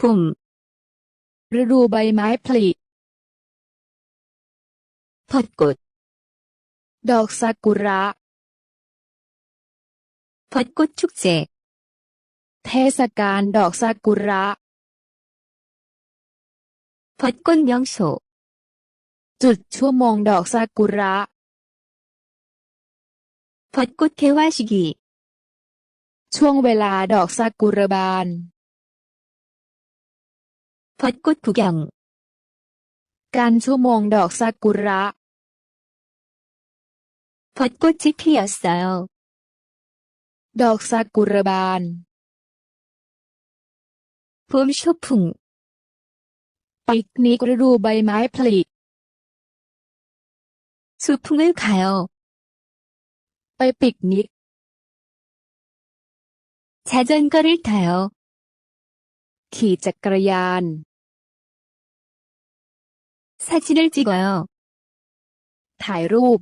พุ่ม ฤดูใบไม้ผลิผักกดดอกซากุระผักกดชุกเจเทศกาลดอกซากุระผักกดยองโฉจุดชั่วโมงดอกซากุระผักกดเควาชิกิช่วงเวลาดอกซากุระบาน 벚꽃 구경, การชั่วโมงดอกซากุระ 벚꽃이 피었어요. ดอกซากุระบาน 봄 쇼풍, ปิกนิกฤดูใบไม้ผลิ 소풍을 가요. ไปปิกนิก 자전거를 타요. ขี่จักรยาน 사진을 찍어요. 다이로